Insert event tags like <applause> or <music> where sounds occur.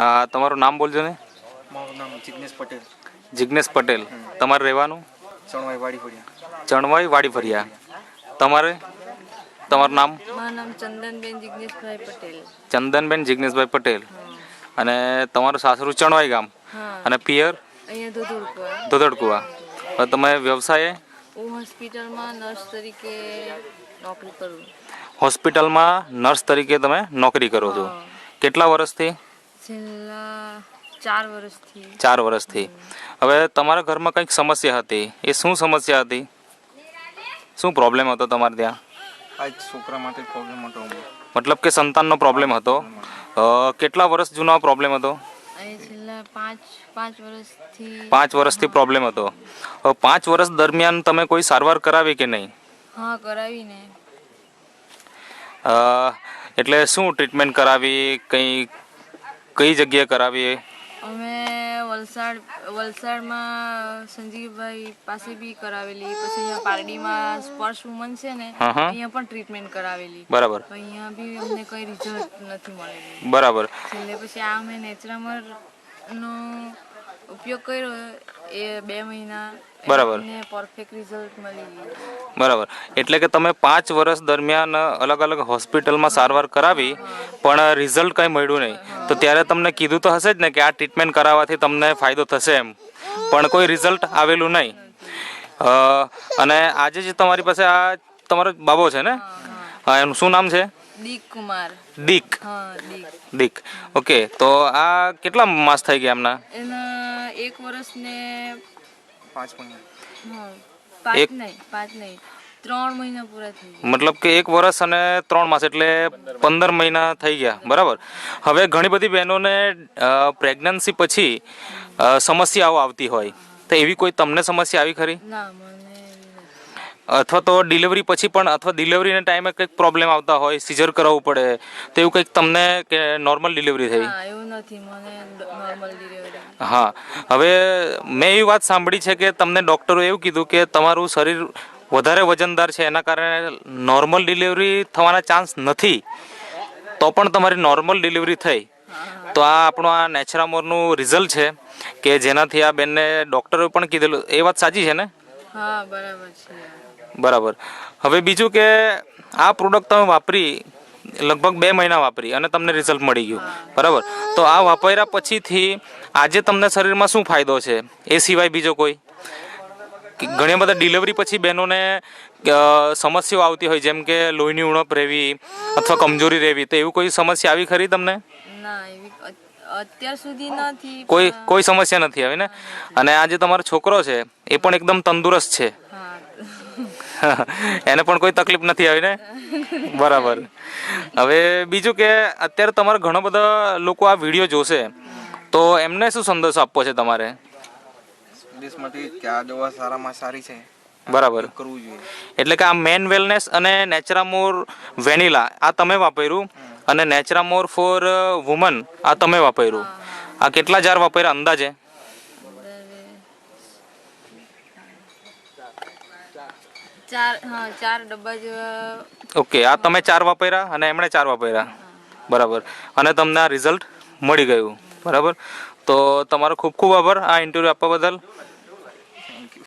આ તમારું નામ બોલજો ને. મારું નામ જિગ્નેશ પટેલ. જિજ્ઞેશ પટેલ. તમારે રહેવાનું? ચણવાઈ વાડી ફરિયા. ચણવાઈ વાડી ફરિયા. તમારે? તમારું નામ? મારું નામ ચંદનબેન જિગ્નેશભાઈ પટેલ. ચંદનબેન જિજ્ઞેશભાઈ પટેલ. અને તમારું સાસરું ચણવાઈ ગામ. અને પિયર? અહીંયા ધોધુડકુવા. તમે વ્યવસાયે? હું હોસ્પિટલમાં નર્સ તરીકે નોકરી કરું. હોસ્પિટલમાં નર્સ તરીકે તમે નોકરી કરો છો. કેટલા વર્ષથી? છેલ્લા ચાર વર્ષથી. ચાર વર્ષથી. હવે તમારા ઘરમાં કંઈક સમસ્યા હતી? એ શું સમસ્યા હતી? શું પ્રોબ્લેમ હતો તમારે ત્યાં? આ છોકરા માટે પ્રોબ્લેમ હતો મતલબ કે સંતાનનો પ્રોબ્લેમ હતો? કેટલા વર્ષ જૂનો આ પ્રોબ્લેમ હતો? પાંચ વર્ષથી. પ્રોબ્લેમ હતો. પાંચ વર્ષ દરમિયાન તમે કોઈ સારવાર કરાવી કે નહીં? હા કરાવીને. અ, એટલે શું ટ્રીટમેન્ટ કરાવી? કઈ કઈ જગ્યાએ કરાવી અમે વલસાડ વલસાડમાં સંજીવભાઈ પાસે બી કરાવેલી. પછી અહીંયા પારડીમાં સ્પર્શ વુમન છે ને. અહીંયા પણ ટ્રીટમેન્ટ કરાવેલી. બરાબર. અહીંયા બી અમને કઈ રિઝલ્ટ નથી મળેલું. બરાબર. છેલ્લે પછી આ મેં નેચરામર નો ઉપયોગ કર્યો. એ બે મહિના બરાબર. પરફેક્ટ રિઝલ્ટ મળી બરાબર. એટલે કે તમે પાંચ વર્ષ દરમિયાન અલગ અલગ હોસ્પિટલમાં સારવાર કરાવી પણ રિઝલ્ટ કંઈ મળ્યું નહીં. તો ત્યારે તમને કીધું તો હશે જ ને કે આ ટ્રીટમેન્ટ કરાવવાથી તમને ફાયદો થશે એમ. પણ કોઈ રિઝલ્ટ આવેલું નહીં. અને આજે જે તમારી પાસે આ તમારો બાબો છે ને? એનું શું નામ છે? દીક કુમાર. દીક. દીક. ઓકે તો આ કેટલા માસ થઈ ગયા એમના? એના એક વર્ષ ને પાંચ મહિના. પાંચ નહીં પાંચ નહીં ત્રણ મહિના પૂરા થઈ મતલબ કે એક વર્ષ અને ત્રણ માસ એટલે પંદર મહિના થઈ ગયા બરાબર? હવે ઘણી બધી બહેનોને પ્રેગ્નન્સી પછી સમસ્યાઓ આવતી હોય. તો એવી કોઈ તમને સમસ્યા આવી ખરી? ના. અથવા તો ડિલિવરી પછી પણ અથવા ડિલિવરીના ટાઈમે કંઈક પ્રોબ્લેમ આવતા હોય સિઝર કરાવવું પડે તો એવું કંઈક તમને કે નોર્મલ ડિલિવરી થઈ? એવું નથી મને નોર્મલ ડિલિવરી હા હવે મેં એવી વાત સાંભળી છે કે તમને ડૉક્ટરો એવું કીધું કે તમારું શરીર વધારે વજનદાર છે એના કારણે નોર્મલ ડિલિવરી થવાના ચાન્સ નથી તો પણ તમારી નોર્મલ ડિલિવરી થઈ. તો આ આપણું આ નેચરામોરનું રિઝલ્ટ છે કે જેનાથી આ બેનને ડૉક્ટરે પણ કીધેલું એ વાત સાચી છે ને? હા બરાબર છે. બરાબર. હવે બીજું કે આ પ્રોડક્ટ તમે વાપરી લગભગ બે મહિના વાપરી અને તમને રિઝલ્ટ મળી ગયું. બરાબર? તો આ વાપર્યા પછીથી આજે તમને શરીરમાં શું ફાયદો છે? એ સિવાય બીજો કોઈ? ઘણા બધા ડિલિવરી પછી બહેનોને સમસ્યાઓ આવતી હોય જેમ કે લોહીની ઉણપ રહેવી અથવા કમજોરી રહેવી તો એવું કોઈ સમસ્યા આવી ખરી તમને? અત્યાર સુધી નથી કોઈ કોઈ સમસ્યા નથી આવી ને? અને આ જે તમારો છોકરો છે એ પણ એકદમ તંદુરસ્ત છે. <laughs> એને પણ કોઈ તકલીફ નથી આવી ને? બરાબર. હવે બીજું કે અત્યારે તમારે ઘણા બધા લોકો આ વીડિયો જોશે. તો એમને શું સંદેશો આપવો છે તમારે? દેશમાંથી કે દવા સારામાં સારી છે. બરાબર. કરવું જોઈએ. એટલે કે આ મેન વેલનેસ અને નેચરામોર વેનીલા આ તમે વાપર્યું. અને નેચરામોર ફોર વુમન આ તમે વાપર્યું. આ કેટલા જાર વાપર્યા અંદાજે? ઓકે, આ તમે ચાર વાપર્યા અને એમણે ચાર વાપર્યા. બરાબર. અને તમને આ રિઝલ્ટ મળી ગયું. બરાબર? તો તમારો ખૂબ ખૂબ આભાર આ ઇન્ટરવ્યૂ આપવા બદલ.